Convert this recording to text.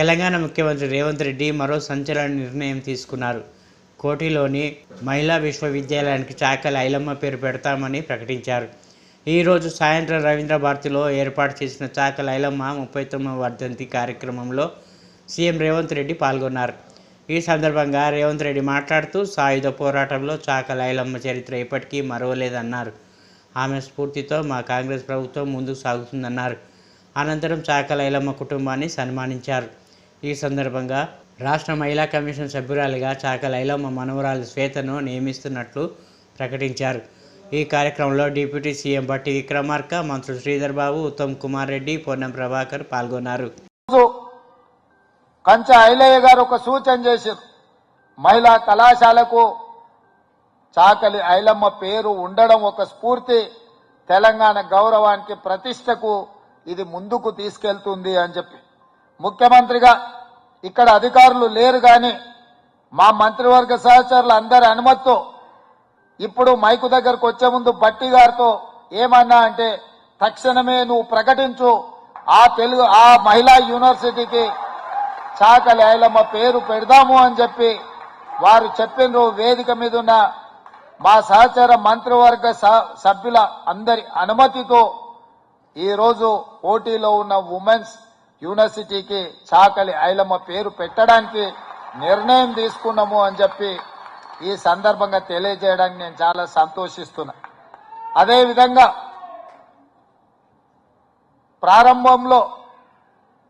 తెలంగాణ ముఖ్యమంత్రి రేవంత్ రెడ్డి మరో సంచలన నిర్ణయం తీసుకున్నారు. కోటిలోని మహిళా విశ్వవిద్యాలయానికి చాకలి ఐలమ్మ పేరు పెడతామని ప్రకటించారు. ఈరోజు సాయంత్రం రవీంద్ర భారతిలో ఏర్పాటు చేసిన చాకలి ఐలమ్మ ముప్పై తొమ్మిదవ వర్ధంతి కార్యక్రమంలో సీఎం రేవంత్ రెడ్డి పాల్గొన్నారు. ఈ సందర్భంగా రేవంత్ రెడ్డి మాట్లాడుతూ సాయుధ పోరాటంలో చాకలి ఐలమ్మ చరిత్ర ఇప్పటికీ మరవలేదన్నారు. ఆమె స్ఫూర్తితో మా కాంగ్రెస్ ప్రభుత్వం ముందుకు సాగుతుందన్నారు. అనంతరం చాకలి ఐలమ్మ కుటుంబాన్ని సన్మానించారు. ఈ సందర్భంగా రాష్ట్ర మహిళా కమిషన్ సభ్యురాలిగా చాక ఐలమ్మ మనవరాలు శ్వేతను నియమిస్తున్నట్లు ప్రకటించారు. ఈ కార్యక్రమంలో డిప్యూటీ సీఎం బట్టి విక్రమార్క మంత్రులు శ్రీధర్ బాబు ఉత్తమ్ కుమార్ రెడ్డి పొన్నం ప్రభాకర్ పాల్గొన్నారు. కంచ ఐలయ్య గారు ఒక సూచన చేశారు. మహిళా కళాశాలకు చాకలి ఐలమ్మ పేరు ఉండడం ఒక స్ఫూర్తి తెలంగాణ గౌరవానికి ప్రతిష్టకు ఇది ముందుకు తీసుకెళ్తుంది అని చెప్పి ముఖ్యమంత్రిగా ఇక్కడ అధికారులు లేరు కానీ మా మంత్రివర్గ సహచరులు అందరి అనుమతితో ఇప్పుడు మైకు దగ్గరకు వచ్చే ముందు బట్టి గారితో ఏమన్నా అంటే తక్షణమే నువ్వు ప్రకటించు ఆ తెలుగు ఆ మహిళా యూనివర్సిటీకి చాకలి ఐలమ్మ పేరు పెడదాము అని చెప్పి వారు చెప్పిన వేదిక మీద ఉన్న మా సహచర మంత్రివర్గ సభ్యుల అందరి అనుమతితో ఈరోజు పోటీలో ఉన్న ఉమెన్స్ యూనివర్సిటీకి చాకలి ఐలమ్మ పేరు పెట్టడానికి నిర్ణయం తీసుకున్నాము అని చెప్పి ఈ సందర్భంగా తెలియజేయడానికి నేను చాలా సంతోషిస్తున్నా. అదేవిధంగా ప్రారంభంలో